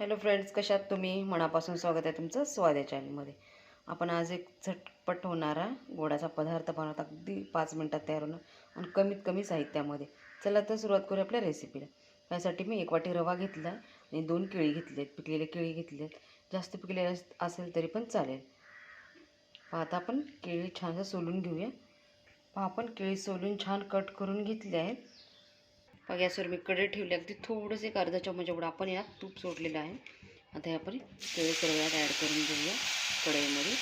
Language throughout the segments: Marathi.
हॅलो फ्रेंड्स कशात तुम्ही? मनापासून स्वागत आहे तुमचं स्वाद या चॅनलमध्ये. आपण आज एक झटपट होणारा गोडाचा पदार्थ बनवत अगदी पाच मिनटात तयार होणार. आणि कमीत कमी साहित्यामध्ये. चला तर सुरुवात करू आपल्या रेसिपीला त्यासाठी मी एक वाटी रवा घेतला आणि दोन केळी घेतली आहेत. पिकलेले केळी घेतली आहेत. जास्त पिकलेले अस- असेल तरी पण चालेल. पहा आता आपण केळी छानसं सोलून घेऊया. पहा आपण केळी सोलून छान कट करून घेतले आहेत. मग गॅसवर मी कडे ठेवले. अगदी थोडंसं एक अर्धा चमच एवढं आपण यात तूप सोडलेलं आहे. आता हे आपण केळी सर्वात ॲड करून घेऊया कढईमध्ये.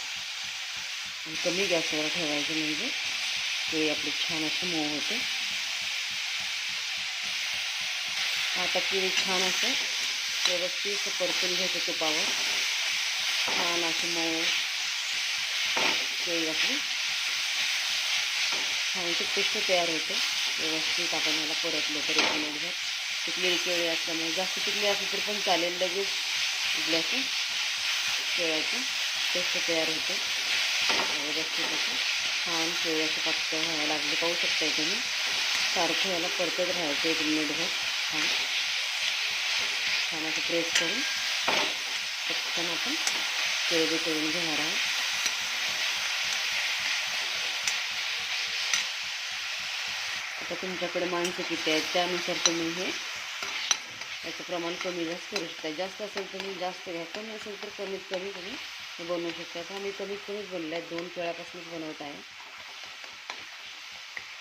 आणि कमी गॅसवर ठेवायचं म्हणजे केळी आपली छान अशी मऊ होते. आता केळी छान असं व्यवस्थित परतून घ्यायचं तुपावर. छान अशी मऊ केळी आपली छानशी पेस्ट तयार होते. व्यवस्थित आपण याला परतलं तर एक मिनिटभर पिकलेली केळी असल्यामुळे जास्त पिकली असली तरी पण चालेल लगेच. आपल्याचं केळ्याची पेस्ट तयार होते. व्यवस्थित असं छान केळ्याचं असं पातळ व्हायला लागले. पाहू शकताय तुम्ही. सारखं याला परतत राहायचं एक मिनिटभर. छान. छान असं प्रेस करून पटकन आपण केळी करून घेणार आहोत. आता तुमच्याकडे माणसं किती आहेत त्यानुसार तुम्ही हे याचं प्रमाण कमी जास्त करू शकता. जास्त असेल तर तुम्ही जास्त घ्या कमी असेल तर कमीत कमी तुम्ही हे बनवू शकता. आता आम्ही कमीत कमीच बनले आहेत दोन केळ्यापासूनच बनवत आहे.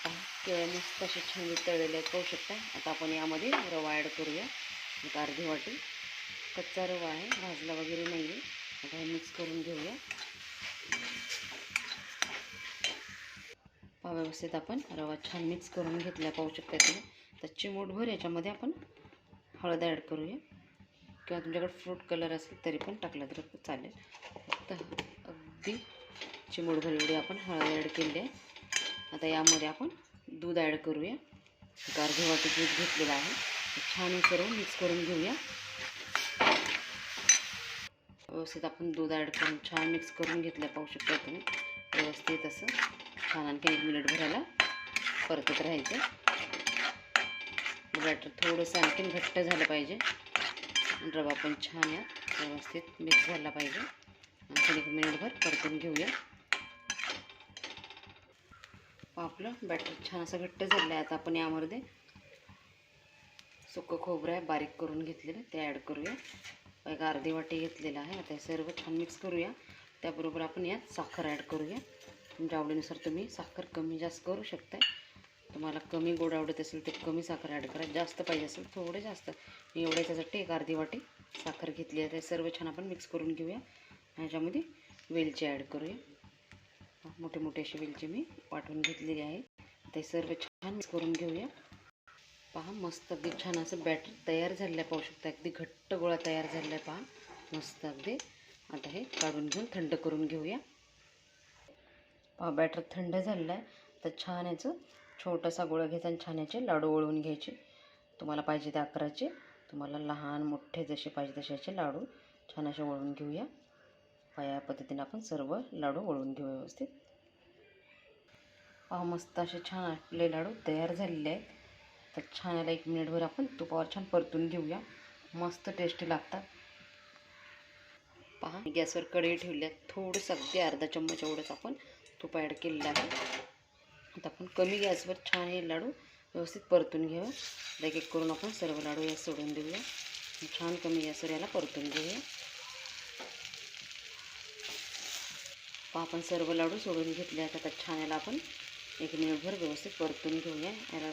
पहा, केळ्या मस्त असे छान तळलेले आहेत पाहू शकता. आता आपण यामध्ये रवा ॲड करूया. एक अर्धी वाटी. कच्चा रवा आहे भाजला वगैरे नाही आहे आता हे मिक्स करून घेऊया. व्यवस्थित आपण रवा छान मिक्स करून घेतला पाहू शकता तुम्ही. तर चिमूटभर याच्यामध्ये आपण हळद ॲड करूया. किंवा तुमच्याकडे फ्रूट कलर असेल तरी पण टाकला तर चालेल. तर अगदी चिमूटभर एवढी आपण हळद ॲड केली आहे. आता यामध्ये आपण दूध ॲड करूया. एक अर्धी वाटी दूध घेतलेलं आहे. छान करून मिक्स करून घेऊया. व्यवस्थित आपण दूध ॲड करून छान मिक्स करून घेतलं पाहू शकता तुम्ही. व्यवस्थित असं छान आणखी एक मिनिट भरायला परतत राहायचं. बॅटर थोडंसं आणखीन घट्ट झालं पाहिजे. रवा पण छान या व्यवस्थित मिक्स झाला पाहिजे. आणखीन एक मिनिटभर परतून घेऊया. हो, आपलं बॅटर छान असं घट्ट झालं आहे आता आपण यामध्ये सुकं खोबरं आहे बारीक करून घेतलेलं ते ॲड करूया. एक अर्धी वाटी घेतलेलं आहे. आता सर्व छान मिक्स करूया. त्याबरोबर आपण यात साखर ॲड करूया. तुमच्या आवडीनुसार तुम्ही साखर कमी जास्त करू शकता तुम्हाला कमी गोड आवडत असेल तर कमी साखर ॲड करा. जास्त पाहिजे असेल थोडं जास्त. मी एवढ्या त्यासाठी एक अर्धी वाटी साखर घेतली आहे. ते सर्व छान आपण मिक्स करून घेऊया. ह्याच्यामध्ये वेलची ॲड करूया. मोठे मोठे असे वेलची मी वाटून घेतलेली आहे. ते सर्व छान मिक्स करून घेऊया. पहा मस्त अगदी छान असं बॅटर तयार झालेलं आहे पाहू शकता. अगदी घट्ट गोळा तयार झालेला आहे पहा. मस्त अगदी आता हे काढून घेऊन थंड करून घेऊया. पहा बॅटर थंड झालेलं आहे. तर छान याचं छोटासा गोळा घ्यायचा आणि छान याचे लाडू वळवून घ्यायचे. तुम्हाला पाहिजे ते अकराचे. तुम्हाला लहान मोठे जसे पाहिजे तसे याचे लाडू छान असे वळून घेऊया. या पद्धतीने आपण सर्व लाडू वळून घेऊ व्यवस्थित. पहा मस्त असे छान आपले लाडू तयार झालेले आहेत. तर छान याला एक मिनिटभर आपण तुपावर छान परतून घेऊया. मस्त टेस्टी लागतात. पहा. गॅसवर कढई ठेवली आहे. थोडंसं अगदी अर्धा चम्मच एवढंच आपण तूप ॲड केलेलं आहे. आता आपण कमी गॅसवर छान हे लाडू व्यवस्थित परतून घेऊया. एक एक करून आपण सर्व लाडू या सोडून देऊया. छान कमी गॅसवर याला परतून घेऊया. पहा आपण सर्व लाडू सोडून घेतले आहेत. आता छान याला आपण एक मिनिटभर व्यवस्थित परतून घेऊया. याला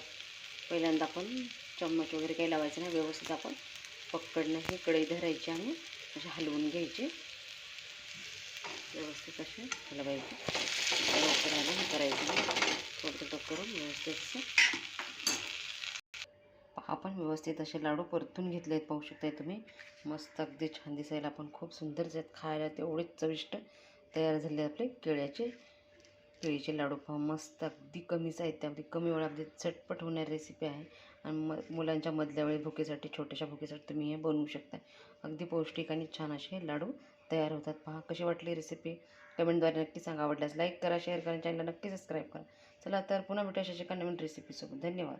पहिल्यांदा आपण चम्मच वगैरे काही लावायचं नाही. व्यवस्थित आपण पकडणं ही कढई धरायची आणि असे हलवून घ्यायचे. व्यवस्थित असे हलवायचे. लवकर आलं हे करायचं थोडं थोडं करून व्यवस्थित आपण व्यवस्थित असे लाडू परतून घेतले आहेत पाहू शकताय तुम्ही. मस्त अगदी छान दिसायला पण खूप सुंदर आहेत खायला तेवढेच चविष्ट तयार झाले आपले केळ्याचे केळीचे लाडू. पहा मस्त अगदी कमी साहित्य अगदी कमी वेळा अगदी झटपट होणारी रेसिपी आहे. आणि म मुलांच्या मधल्या वेळी भुकेसाठी छोट्याशा भुकेसाठी तुम्ही हे बनवू शकता अगदी पौष्टिक आणि छान असे लाडू तयार होतात. पहा कशी वाटली रेसिपी कमेंटद्वारे नक्की सांगा. आवडल्यास लाईक करा शेअर करा चॅनलला नक्की सबस्क्राईब करा. चला तर पुन्हा भेटू अशा एका नवीन रेसिपीसोबत धन्यवाद.